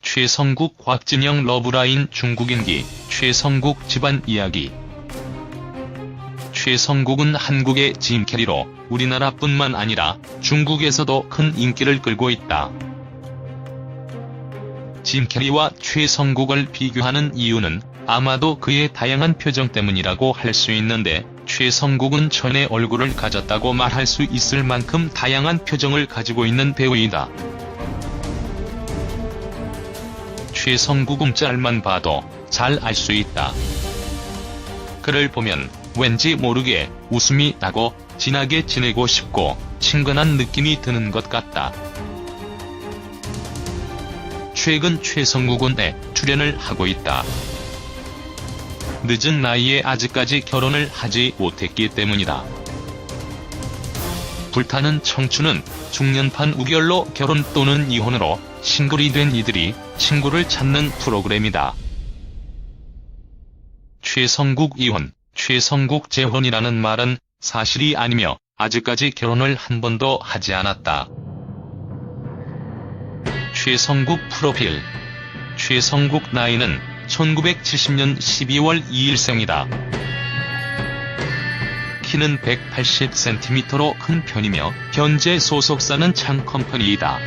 최성국 곽진영 러브라인 중국인기 최성국 집안 이야기 최성국은 한국의 짐 캐리로 우리나라뿐만 아니라 중국에서도 큰 인기를 끌고 있다. 짐 캐리와 최성국을 비교하는 이유는 아마도 그의 다양한 표정 때문이라고 할 수 있는데 최성국은 천의 얼굴을 가졌다고 말할 수 있을 만큼 다양한 표정을 가지고 있는 배우이다. 최성국음 짤만 봐도 잘 알 수 있다. 그를 보면 왠지 모르게 웃음이 나고 진하게 지내고 싶고 친근한 느낌이 드는 것 같다. 최근 최성국은 에 출연을 하고 있다. 늦은 나이에 아직까지 결혼을 하지 못했기 때문이다. 불타는 청춘은 중년판 우결로 결혼 또는 이혼으로 싱글이 된 이들이 친구를 찾는 프로그램이다. 최성국 이혼, 최성국 재혼이라는 말은 사실이 아니며 아직까지 결혼을 한 번도 하지 않았다. 최성국 프로필 최성국 나이는 1970년 12월 2일 생이다. 키는 180cm로 큰 편이며 현재 소속사는 창컴퍼니이다.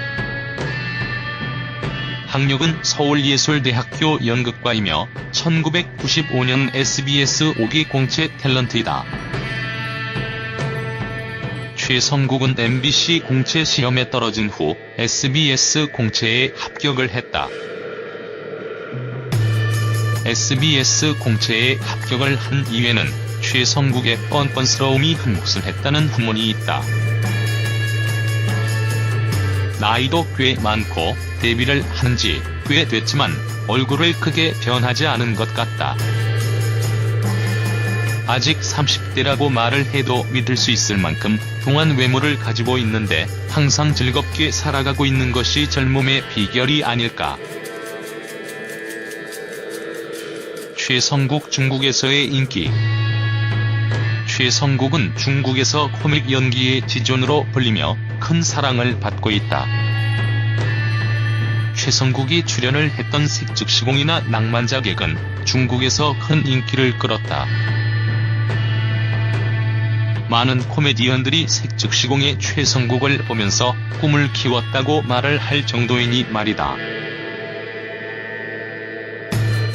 학력은 서울예술대학교 연극과이며 1995년 SBS 5기 공채 탤런트이다. 최성국은 MBC 공채 시험에 떨어진 후 SBS 공채에 합격을 했다. SBS 공채에 합격을 한 이외에는 최성국의 뻔뻔스러움이 흠몫을 했다는 후문이 있다. 나이도 꽤 많고 데뷔를 한 지 꽤 됐지만 얼굴을 크게 변하지 않은 것 같다. 아직 30대라고 말을 해도 믿을 수 있을 만큼 동안 외모를 가지고 있는데 항상 즐겁게 살아가고 있는 것이 젊음의 비결이 아닐까. 최성국 중국에서의 인기 최성국은 중국에서 코믹 연기의 지존으로 불리며 큰 사랑을 받고 있다. 최성국이 출연을 했던 색즉시공이나 낭만자객은 중국에서 큰 인기를 끌었다. 많은 코미디언들이 색즉시공의 최성국을 보면서 꿈을 키웠다고 말을 할 정도이니 말이다.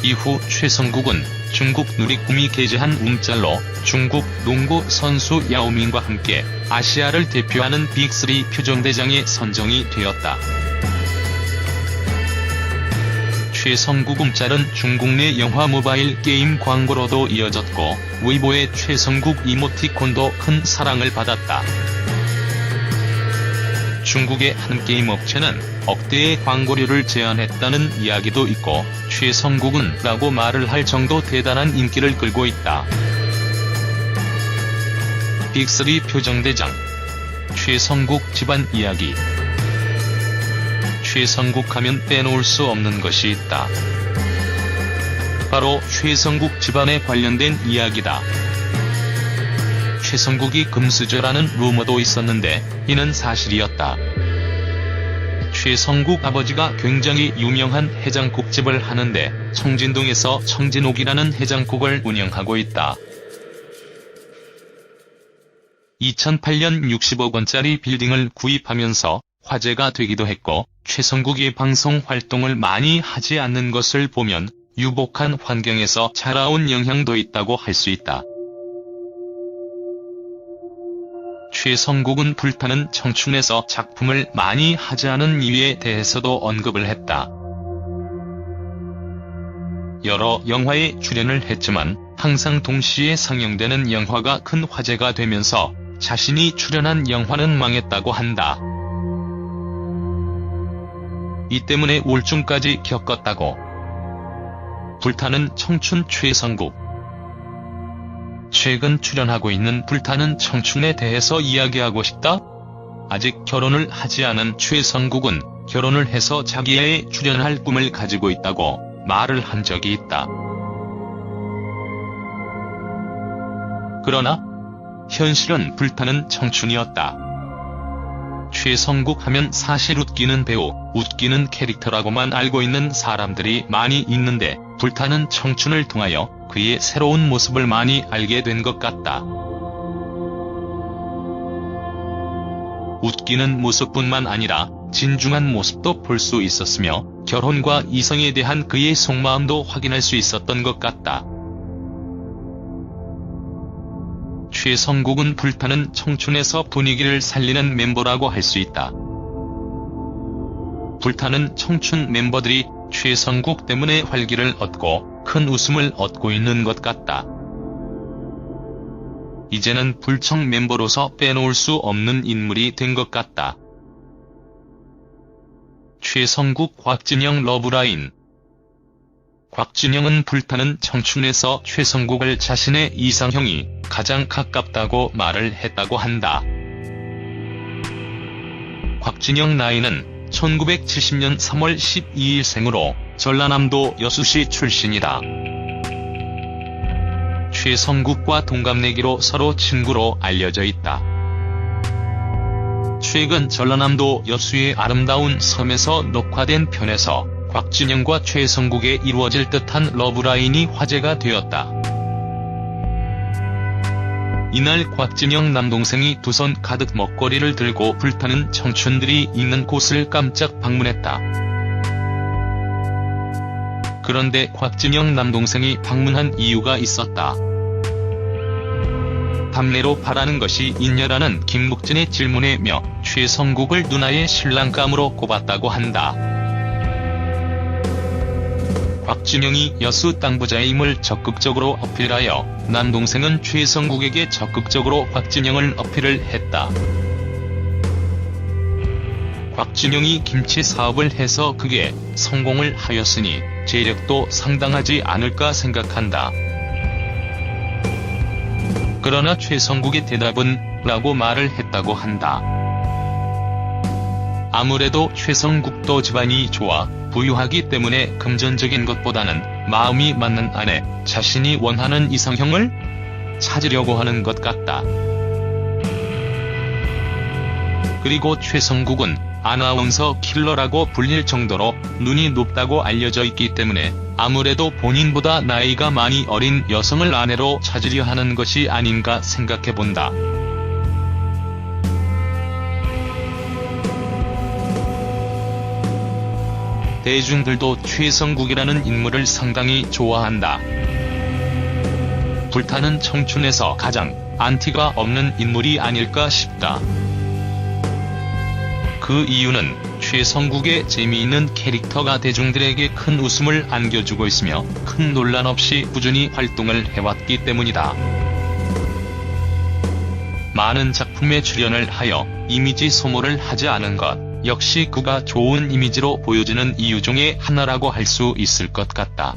이후 최성국은 중국 누리꿈이 게재한 움짤로 중국 농구 선수 야오밍과 함께 아시아를 대표하는 빅3 표정대장에 선정이 되었다. 최성국 움짤은 중국 내 영화 모바일 게임 광고로도 이어졌고 웨이보의 최성국 이모티콘도 큰 사랑을 받았다. 중국의 한 게임 업체는 억대의 광고료를 제안했다는 이야기도 있고 최성국은 라고 말을 할 정도 대단한 인기를 끌고 있다. 빅3 표정대장 최성국 집안 이야기 최성국 하면 빼놓을 수 없는 것이 있다. 바로 최성국 집안에 관련된 이야기다. 최성국이 금수저라는 루머도 있었는데 이는 사실이었다. 최성국 아버지가 굉장히 유명한 해장국집을 하는데 청진동에서 청진옥이라는 해장국을 운영하고 있다. 2008년 60억 원짜리 빌딩을 구입하면서 화제가 되기도 했고 최성국이 방송 활동을 많이 하지 않는 것을 보면 유복한 환경에서 자라온 영향도 있다고 할 수 있다. 최성국은 불타는 청춘에서 작품을 많이 하지 않은 이유에 대해서도 언급을 했다. 여러 영화에 출연을 했지만 항상 동시에 상영되는 영화가 큰 화제가 되면서 자신이 출연한 영화는 망했다고 한다. 이 때문에 우울증까지 겪었다고. 불타는 청춘 최성국 최근 출연하고 있는 불타는 청춘에 대해서 이야기하고 싶다? 아직 결혼을 하지 않은 최성국은 결혼을 해서 자기의 출연할 꿈을 가지고 있다고 말을 한 적이 있다. 그러나 현실은 불타는 청춘이었다. 최성국 하면 사실 웃기는 배우, 웃기는 캐릭터라고만 알고 있는 사람들이 많이 있는데 불타는 청춘을 통하여 그의 새로운 모습을 많이 알게 된 것 같다. 웃기는 모습뿐만 아니라 진중한 모습도 볼 수 있었으며 결혼과 이성에 대한 그의 속마음도 확인할 수 있었던 것 같다. 최성국은 불타는 청춘에서 분위기를 살리는 멤버라고 할 수 있다. 불타는 청춘 멤버들이 최성국 때문에 활기를 얻고 큰 웃음을 얻고 있는 것 같다. 이제는 불청 멤버로서 빼놓을 수 없는 인물이 된 것 같다. 최성국 곽진영 러브라인 곽진영은 불타는 청춘에서 최성국을 자신의 이상형이 가장 가깝다고 말을 했다고 한다. 곽진영 나이는 1970년 3월 12일 생으로 전라남도 여수시 출신이다. 최성국과 동갑내기로 서로 친구로 알려져 있다. 최근 전라남도 여수의 아름다운 섬에서 녹화된 편에서 곽진영과 최성국에 이루어질 듯한 러브라인이 화제가 되었다. 이날 곽진영 남동생이 두 손 가득 먹거리를 들고 불타는 청춘들이 있는 곳을 깜짝 방문했다. 그런데 곽진영 남동생이 방문한 이유가 있었다. 담례로 바라는 것이 있냐라는 김국진의 질문에 며 최성국을 누나의 신랑감으로 꼽았다고 한다. 곽진영이 여수 땅부자임을 적극적으로 어필하여 남동생은 최성국에게 적극적으로 곽진영을 어필을 했다. 곽진영이 김치 사업을 해서 그게 성공을 하였으니 재력도 상당하지 않을까 생각한다. 그러나 최성국의 대답은 라고 말을 했다고 한다. 아무래도 최성국도 집안이 좋아 부유하기 때문에 금전적인 것보다는 마음이 맞는 아내, 자신이 원하는 이상형을 찾으려고 하는 것 같다. 그리고 최성국은 아나운서 킬러라고 불릴 정도로 눈이 높다고 알려져 있기 때문에 아무래도 본인보다 나이가 많이 어린 여성을 아내로 찾으려 하는 것이 아닌가 생각해 본다. 대중들도 최성국이라는 인물을 상당히 좋아한다. 불타는 청춘에서 가장 안티가 없는 인물이 아닐까 싶다. 그 이유는 최성국의 재미있는 캐릭터가 대중들에게 큰 웃음을 안겨주고 있으며 큰 논란 없이 꾸준히 활동을 해왔기 때문이다. 많은 작품에 출연을 하여 이미지 소모를 하지 않은 것 역시 그가 좋은 이미지로 보여지는 이유 중에 하나라고 할 수 있을 것 같다.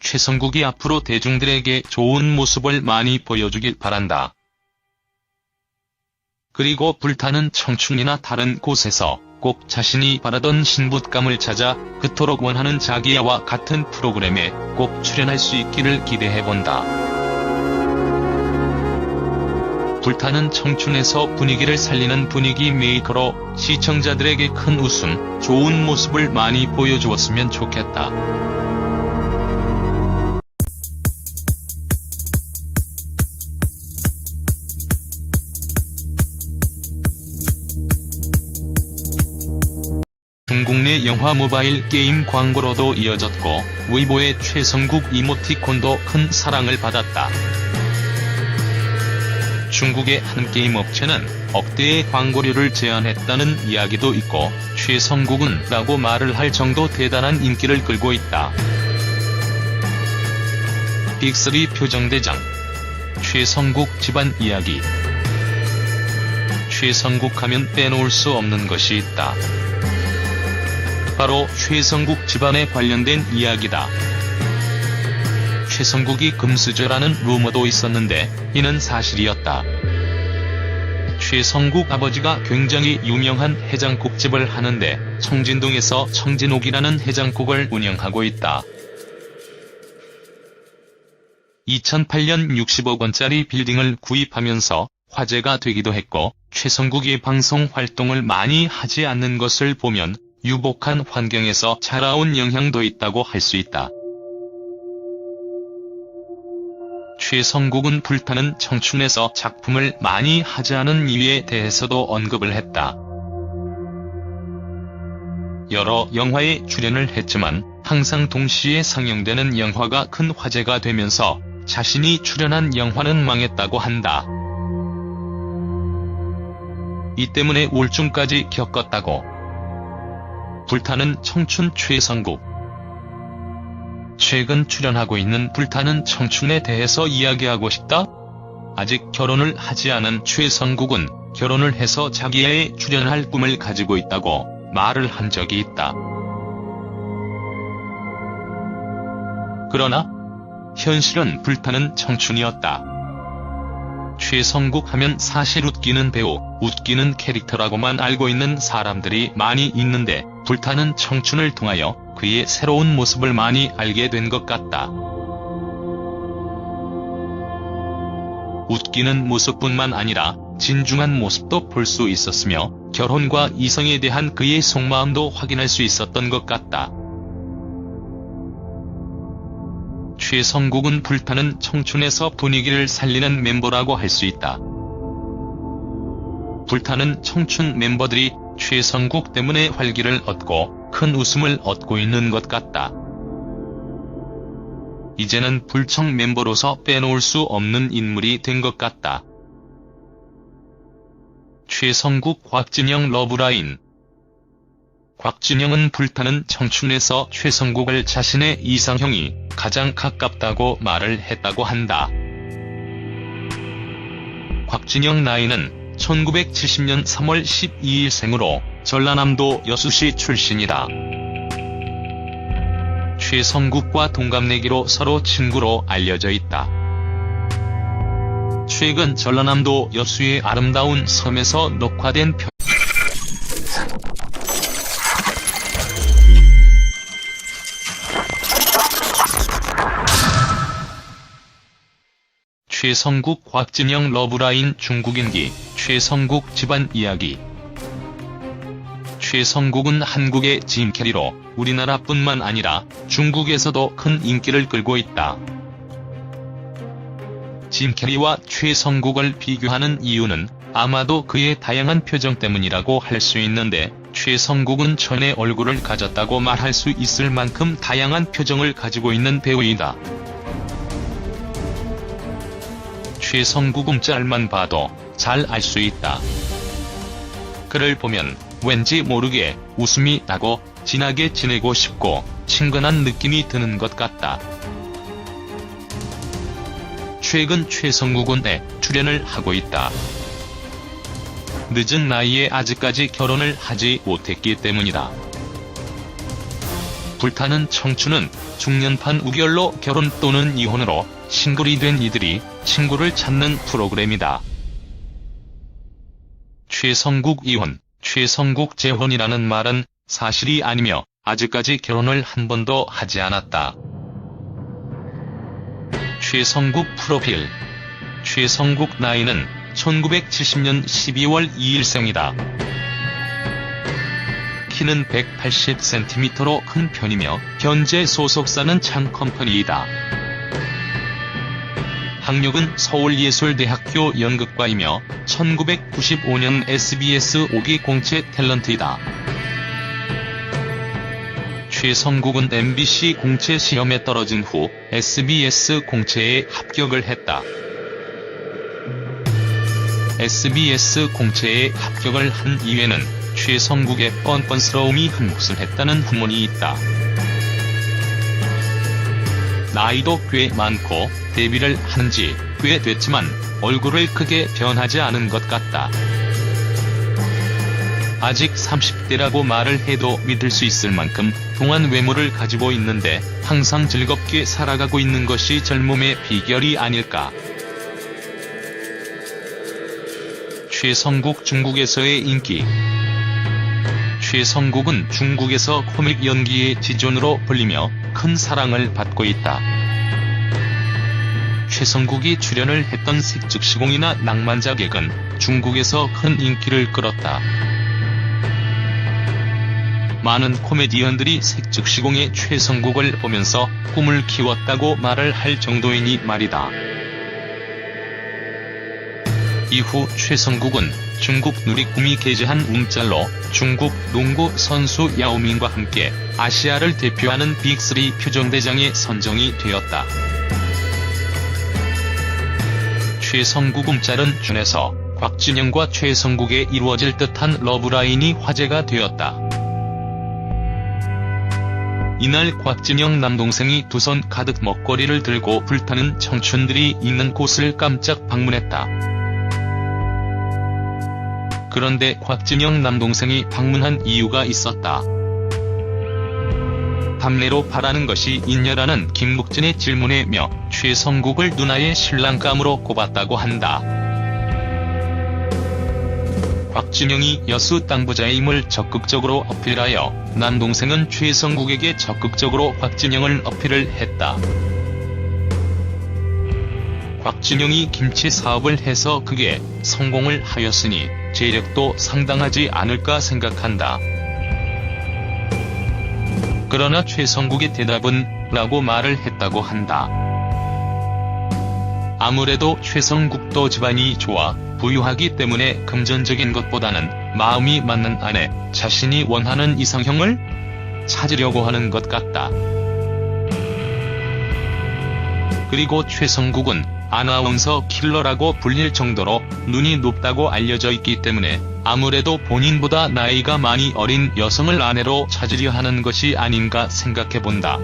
최성국이 앞으로 대중들에게 좋은 모습을 많이 보여주길 바란다. 그리고 불타는 청춘이나 다른 곳에서 꼭 자신이 바라던 신부감을 찾아 그토록 원하는 자기야와 같은 프로그램에 꼭 출연할 수 있기를 기대해본다. 불타는 청춘에서 분위기를 살리는 분위기 메이커로 시청자들에게 큰 웃음, 좋은 모습을 많이 보여주었으면 좋겠다. 국내 영화 모바일 게임 광고로도 이어졌고 웨이보의 최성국 이모티콘도 큰 사랑을 받았다. 중국의 한 게임 업체는 억대의 광고료를 제안했다는 이야기도 있고 최성국은 라고 말을 할 정도 대단한 인기를 끌고 있다. 빅3 표정대장 최성국 집안 이야기 최성국 하면 빼놓을 수 없는 것이 있다. 바로 최성국 집안에 관련된 이야기다. 최성국이 금수저라는 루머도 있었는데 이는 사실이었다. 최성국 아버지가 굉장히 유명한 해장국집을 하는데 청진동에서 청진옥이라는 해장국을 운영하고 있다. 2008년 60억 원짜리 빌딩을 구입하면서 화제가 되기도 했고 최성국이 방송 활동을 많이 하지 않는 것을 보면 유복한 환경에서 자라온 영향도 있다고 할 수 있다. 최성국은 불타는 청춘에서 작품을 많이 하지 않은 이유에 대해서도 언급을 했다. 여러 영화에 출연을 했지만 항상 동시에 상영되는 영화가 큰 화제가 되면서 자신이 출연한 영화는 망했다고 한다. 이 때문에 우울증까지 겪었다고. 불타는 청춘 최성국 최근 출연하고 있는 불타는 청춘에 대해서 이야기하고 싶다? 아직 결혼을 하지 않은 최성국은 결혼을 해서 자기의 출연할 꿈을 가지고 있다고 말을 한 적이 있다. 그러나 현실은 불타는 청춘이었다. 최성국 하면 사실 웃기는 배우, 웃기는 캐릭터라고만 알고 있는 사람들이 많이 있는데 불타는 청춘을 통하여 그의 새로운 모습을 많이 알게 된 것 같다. 웃기는 모습뿐만 아니라 진중한 모습도 볼 수 있었으며 결혼과 이성에 대한 그의 속마음도 확인할 수 있었던 것 같다. 최성국은 불타는 청춘에서 분위기를 살리는 멤버라고 할 수 있다. 불타는 청춘 멤버들이 최성국 때문에 활기를 얻고 큰 웃음을 얻고 있는 것 같다. 이제는 불청 멤버로서 빼놓을 수 없는 인물이 된 것 같다. 최성국 곽진영 러브라인 곽진영은 불타는 청춘에서 최성국을 자신의 이상형이 가장 가깝다고 말을 했다고 한다. 곽진영 나이는 1970년 3월 12일 생으로 전라남도 여수시 출신이다. 최성국과 동갑내기로 서로 친구로 알려져 있다. 최근 전라남도 여수의 아름다운 섬에서 녹화된 편 최성국 곽진영 러브라인 중국인기 최성국 집안 이야기 최성국은 한국의 짐 캐리로 우리나라뿐만 아니라 중국에서도 큰 인기를 끌고 있다. 짐 캐리와 최성국을 비교하는 이유는 아마도 그의 다양한 표정 때문이라고 할 수 있는데 최성국은 전에 얼굴을 가졌다고 말할 수 있을 만큼 다양한 표정을 가지고 있는 배우이다. 최성국은 짤만 봐도 잘 알 수 있다. 그를 보면 왠지 모르게 웃음이 나고 진하게 지내고 싶고 친근한 느낌이 드는 것 같다. 최근 최성국은 에 출연을 하고 있다. 늦은 나이에 아직까지 결혼을 하지 못했기 때문이다. 불타는 청춘은 중년판 우결로 결혼 또는 이혼으로 싱글이 된 이들이 친구를 찾는 프로그램이다. 최성국 이혼, 최성국 재혼이라는 말은 사실이 아니며 아직까지 결혼을 한 번도 하지 않았다. 최성국 프로필 최성국 나이는 1970년 12월 2일생이다. 키는 180cm로 큰 편이며 현재 소속사는 창컴퍼니이다. 학력은 서울예술대학교 연극과이며 1995년 SBS 5기 공채 탤런트이다. 최성국은 MBC 공채 시험에 떨어진 후 SBS 공채에 합격을 했다. SBS 공채에 합격을 한 이외에는 최성국의 뻔뻔스러움이 한 몫을 했다는 후문이 있다. 나이도 꽤 많고 데뷔를 한 지 꽤 됐지만 얼굴을 크게 변하지 않은 것 같다. 아직 30대라고 말을 해도 믿을 수 있을 만큼 동안 외모를 가지고 있는데 항상 즐겁게 살아가고 있는 것이 젊음의 비결이 아닐까. 최성국 중국에서의 인기 최성국은 중국에서 코믹 연기의 지존으로 불리며 큰 사랑을 받고 있다. 최성국이 출연을 했던 색즉시공이나 낭만자객은 중국에서 큰 인기를 끌었다. 많은 코미디언들이 색즉시공의 최성국을 보면서 꿈을 키웠다고 말을 할 정도이니 말이다. 이후 최성국은 중국 누리꿈이 게재한 움짤로 중국 농구 선수 야오밍과 함께 아시아를 대표하는 빅3 표정대장에 선정이 되었다. 최성국 움짤은 준에서 곽진영과 최성국에 이루어질 듯한 러브라인이 화제가 되었다. 이날 곽진영 남동생이 두 손 가득 먹거리를 들고 불타는 청춘들이 있는 곳을 깜짝 방문했다. 그런데 곽진영 남동생이 방문한 이유가 있었다. 담례로 바라는 것이 있냐라는 김국진의 질문에 며 최성국을 누나의 신랑감으로 꼽았다고 한다. 곽진영이 여수 땅부자임을 적극적으로 어필하여 남동생은 최성국에게 적극적으로 곽진영을 어필을 했다. 곽진영이 김치 사업을 해서 그게 성공을 하였으니 재력도 상당하지 않을까 생각한다. 그러나 최성국의 대답은 라고 말을 했다고 한다. 아무래도 최성국도 집안이 좋아 부유하기 때문에 금전적인 것보다는 마음이 맞는 아내, 자신이 원하는 이상형을 찾으려고 하는 것 같다. 그리고 최성국은 아나운서 킬러라고 불릴 정도로 눈이 높다고 알려져 있기 때문에 아무래도 본인보다 나이가 많이 어린 여성을 아내로 찾으려 하는 것이 아닌가 생각해 본다.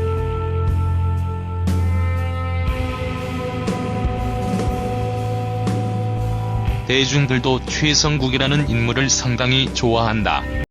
대중들도 최성국이라는 인물을 상당히 좋아한다.